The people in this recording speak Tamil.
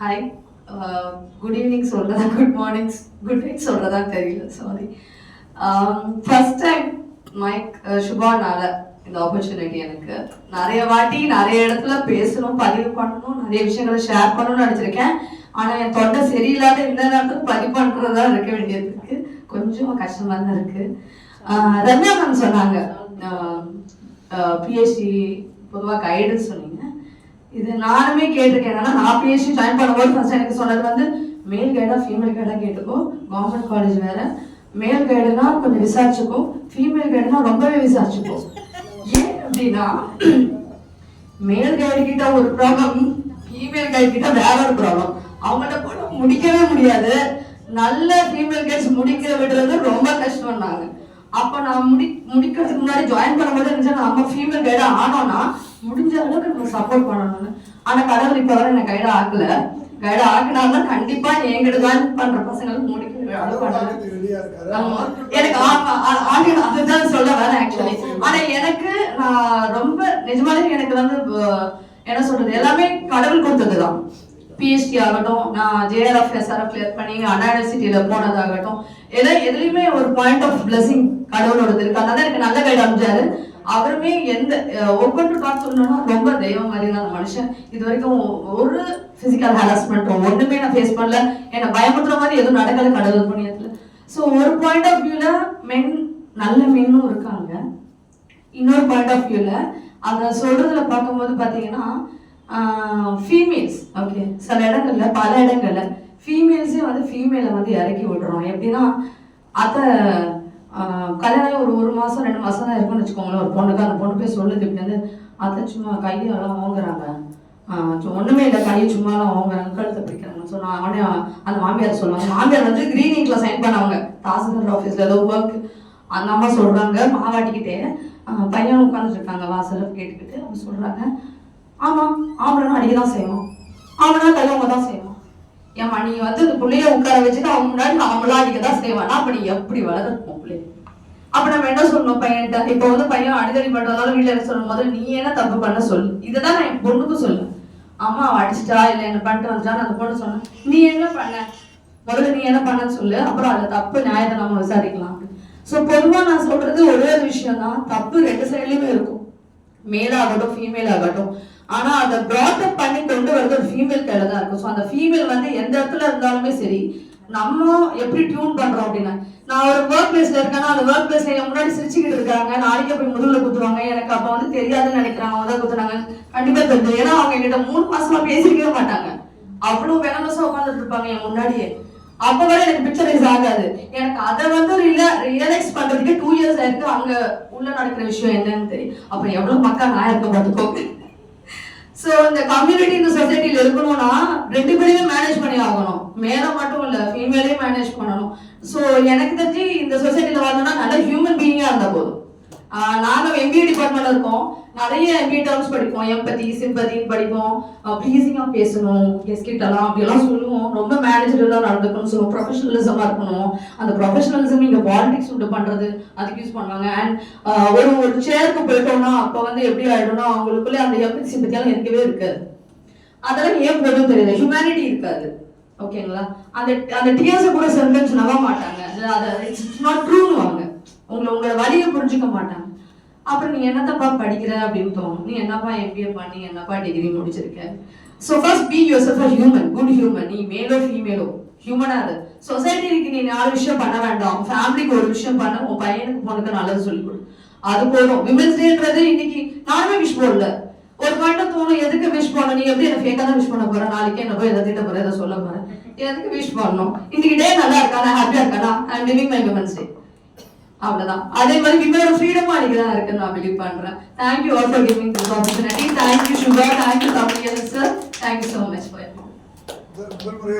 ஹாய் குட் ஈவினிங் சொல்கிறதா குட் மார்னிங் குட் நைட் சொல்கிறதா தெரியல சாரி ஃபர்ஸ்ட் டைம் மைக் சுபானால இந்த ஆப்பர்ச்சுனிட்டி எனக்கு. நிறைய வாட்டி நிறைய இடத்துல பேசணும் பதிவு பண்ணணும் நிறைய விஷயங்களை ஷேர் பண்ணணும்னு நினச்சிருக்கேன். ஆனால் என் தொண்டை சரியில்லாத இந்த நேரத்தில் பதிவு பண்ணுறதா இருக்க வேண்டியது இருக்குது கொஞ்சம் கஷ்டமாக தான் இருக்கு. Uh, ரம்யா மேம் சொன்னாங்க. Um, பிஎஸ்சி பொதுவாக கைடுன்னு சொன்னீங்க. இது நானுமே கேட்டிருக்கேன். ஏன்னா நான் பிஎஸ்சி ஜாயின் பண்ணும்போது ஃபர்ஸ்ட் எனக்கு சொன்னது வந்து மேல் கைடா ஃபீமேல் கைடா கேட்டுக்கோ. கவர்மெண்ட் காலேஜ் வேற. மேல் கைடுனா கொஞ்சம் விசாரிச்சுக்கோ. ஃபீமேல் கைடுனா ரொம்பவே விசாரிச்சுக்கோ. ஏன் அப்படின்னா மேல் கைடு கிட்ட ஒரு ப்ராப்ளம் ஃபீமேல் கைடு கிட்ட வேற ஒரு ப்ராப்ளம் அவங்கள்ட்ட கூட முடிக்கவே முடியாது. நல்ல ஃபீமேல் கைட்ஸ் முடிக்க விடுறது ரொம்ப கஷ்டம்னாங்க. அப்ப நான் முடி முடிக்கிறதுக்கு முன்னாடி ஜாயின் பண்ணும்போது இருந்துச்சு. நம்ம ஃபீமேல் கைடா ஆனோம்னா முடிஞ்ச அளவுக்கு நம்ம சப்போர்ட் பண்ணணும்னு ஆனா கடவுள் இப்ப வரை என்ன கைடா ஆக்கல. கைடா ஆக்குனாலும் கண்டிப்பா என்கிட்ட ஜாயின் பண்ற பசங்களுக்கு முடிக்க கடவுள் பண்ணுவேன் ஆகத்துக்கு ரெடியா இருக்காரு ஆமா. எனக்கு ஆமா, ஆ- ஆகணும். அதுதான் சொல்ல வரேன் actually. ஆனா எனக்கு நான் ரொம்ப நிஜமாலே எனக்கு வந்து என்ன சொல்றது? எல்லாமே கடவுள் கொடுத்ததுதான். பிஹெச்டி ஆகட்டும் நான் ஜேஆர்எஃப் எஸ்ஆர்எஃப் கிளியர் பண்ணி அண்ணா யூனிவர்சிட்டியில போனதாகட்டும் ஏதோ எதுலையுமே ஒரு பாயிண்ட் ஆஃப் பிளஸிங் கடவுளோடது இருக்கு அதனால எனக்கு நல்ல கைடு அமைச்சாரு அவருமே எந்த ஒவ்வொன்று பார்த்து சொல்லணும்னா ரொம்ப தெய்வம் மாதிரி தான் அந்த மனுஷன். இது வரைக்கும் ஒரு பிசிக்கல் ஹராஸ்மெண்ட்டோ ஒண்ணுமே நான் ஃபேஸ் பண்ணல. என்னை பயமுறுத்துற மாதிரி எதுவும் நடக்கல கடவுள் புண்ணியத்துல. ஸோ ஒரு பாயிண்ட் ஆஃப் வியூல மென் நல்ல மென்னும் இருக்காங்க. இன்னொரு பாயிண்ட் ஆஃப் வியூல அதை சொல்றதுல பார்க்கும்போது பார்த்தீங்கன்னா ஃபீமேல்ஸ் ஓகே சில இடங்கள்ல பல இடங்கள்ல ஃபீமேல்ஸே வந்து ஃபீமேலை வந்து இறக்கி விடுறோம் எப்படின்னா அதை கல்யாணம் ஒரு ஒரு மாதம் ரெண்டு மாதம் தான் இருக்கும்னு வச்சுக்கோங்களேன். ஒரு பொண்ணுக்கு அந்த பொண்ணு போய் சொல்லுது இப்படி வந்து அதை சும்மா கையெல்லாம் ஓங்குறாங்க. ஆஹ் ஒண்ணுமே இல்லை கையை சும்மாலாம் ஓங்குறாங்க கழுத்தை பிடிக்கிறாங்க ஸோ நான் அந்த மாமியார் சொல்லுவாங்க. மாமியார் வந்து கிரீனிங்ல சைன் பண்ணுவாங்க. தாசில்தார் ஆஃபீஸில் ஏதோ ஒர்க் அந்த அம்மா சொல்கிறாங்க மாவாட்டிக்கிட்டே பையன் உட்காந்துட்டு இருக்காங்க வாசல்ல கேட்டுக்கிட்டு அவங்க சொல்கிறாங்க ஆமா ஆம்பளைனா அடிக்க தான் செய்வோம் ஆம்பளைனா கல்யாணம் தான் செய்வான். ஏமா நீ வந்து இந்த புள்ளைய உட்கார வச்சுட்டு அவங்க முன்னாடி அவங்களா அடிக்க தான் செய்வானா. அப்ப நீ எப்படி வளர்த்துருப்போம் பிள்ளைய அப்ப நம்ம என்ன சொல்லணும் பையன்கிட்ட? இப்போ வந்து பையன் அடிதடி பண்றதால வீட்டுல என்ன சொல்லணும்? முதல்ல நீ என்ன தப்பு பண்ண சொல்லு. இதுதான் நான் என் பொண்ணுக்கும் சொல்லு அம்மா அவ அடிச்சிட்டா இல்ல என்ன பண்ணிட்டு வந்துட்டான்னு அந்த பொண்ணு சொன்னேன் நீ என்ன பண்ண? முதல்ல நீ என்ன பண்ணன்னு சொல்லு. அப்புறம் அந்த தப்பு நியாயத்தை நம்ம விசாரிக்கலாம். சோ பொதுவா நான் சொல்றது ஒரே ஒரு விஷயம் தான் தப்பு ரெண்டு சைட்லயுமே இருக்கும். மேல் ஆகட்டும் ஃபீமேல் ஆகட்டும். ஆனா அதை ப்ராட்டப் பண்ணி கொண்டு வரது ஒரு ஃபீமேல் கையில தான் இருக்கும். ஸோ அந்த ஃபீமேல் வந்து எந்த இடத்துல இருந்தாலுமே சரி நம்ம எப்படி டியூன் பண்றோம் அப்படின்னா. நான் ஒரு ஒர்க் பிளேஸ்ல இருக்கேன்னா அந்த ஒர்க் பிளேஸ்ல என் முன்னாடி சிரிச்சுக்கிட்டு இருக்காங்க. நாளைக்கு போய் முதுகுல குத்துவாங்க. எனக்கு அப்ப வந்து தெரியாதுன்னு நினைக்கிறாங்க அவங்க தான் குத்துறாங்க கண்டிப்பா தெரிஞ்சு ஏன்னா அவங்க என்கிட்ட மூணு மாசமா பேசிக்கவே மாட்டாங்க. அவ்வளவு வேலமசா உட்காந்துட்டு இருப்பாங்க என் முன்னாடியே. அப்ப வரை எனக்கு பிக்சரைஸ் ஆகாது. எனக்கு அதை வந்து ரியலைஸ் பண்றதுக்கு டூ இயர்ஸ் ஆயிருக்கு. அங்க உள்ள நடக்கிற விஷயம் என்னன்னு தெரியும். அப்ப எவ்வளவு மக்கா நான் இருக்க பார்த்துக்கோங்க. சோ இந்த கம்யூனிட்டி இந்த சொசைட்டில இருக்கணும்னா ரெண்டு பேரையும் மேனேஜ் பண்ணி ஆகணும். மேல மட்டும் இல்ல ஃபீமேலையும் மேனேஜ் பண்ணணும். சோ எனக்கு தெரிஞ்சு இந்த சொசைட்டில வரணும்னா நல்ல ஹியூமன் பீயிங்கா நாங்கள் எம்பிஏ டிபார்ட்மெண்ட்ல இருக்கோம். நிறைய எம்பிஏ டேர்ம்ஸ் படிப்போம். எம்பதி சிம்பத்தின்னு படிப்போம். ப்ளீஸிங்காக பேசணும். எஸ்கிட்டலாம் அப்படிலாம் சொல்லுவோம். ரொம்ப மேனேஜரலா நடந்துக்கணும் சொல்லுவோம். ப்ரொஃபஷனலிசமா இருக்கணும். அந்த ப்ரொஃபஷனலிசம் இங்க பாலிடிக்ஸ் உண்டு பண்றது. அதுக்கு யூஸ் பண்ணுவாங்க. அண்ட் ஒரு ஒரு சேருக்கு போயிட்டோம்னா அப்ப வந்து எப்படி ஆயிடும்னா அவங்களுக்குள்ளே அந்த எம்பத்தி சிம்பத்தியெல்லாம் இருக்கவே இருக்காது அதெல்லாம் ஏன் போதும் தெரியாது ஹியூமனிட்டி இருக்காது. ஓகேங்களா அந்த அந்த டிஎஸ் கூட சென்டென்ஸ் நம்ப மாட்டாங்க. அது- இட்ஸ் நாட் ட்ரூனுவாங்க உங்களை உங்களை வழியை புரிஞ்சுக்க மாட்டாங்க. அப்புறம் நீ என்னத்தப்பா படிக்கிற அப்படின்னு தோணும். நீ என்னப்பா எம்பிஏ பண்ணி என்னப்பா degree முடிச்சிருக்க? So first be yourself human good human நீ மேலோ ஃபீமேலோ ஹியூமனா இரு. சொசைட்டிக்கு நீ நாலு விஷயம் பண்ண வேண்டாம். ஃபேமிலிக்கு ஒரு விஷயம் பண்ண. உன் பையனுக்கு பொண்ணுக்கு நல்லது சொல்லி கொடு. அது போதும். விமன்ஸ் டேன்றது இன்னைக்கு நானுமே விஷ் போடல. ஒரு பாயிண்ட் தோணும் எதுக்கு விஷ் பண்ணணும் நீ எப்படி என்ன ஃபேக்காக தான் விஷ் பண்ண போற? நாளைக்கு என்ன போய் எதை திட்ட போற? எதை சொல்ல போறேன் எதுக்கு விஷ் பண்ணணும்? இன்னைக்கு டே நல்லா இருக்கானா ஹாப்பியா இருக்கானா? I living my women's day அவ்வளவுதான். அதே மாதிரி இன்னொரு ஃப்ரீடமா நீங்க தான் இருக்கு நான் பிலீவ் பண்றேன். Thank you all for giving this opportunity thank you Subha thank you Tamil sir thank you so much for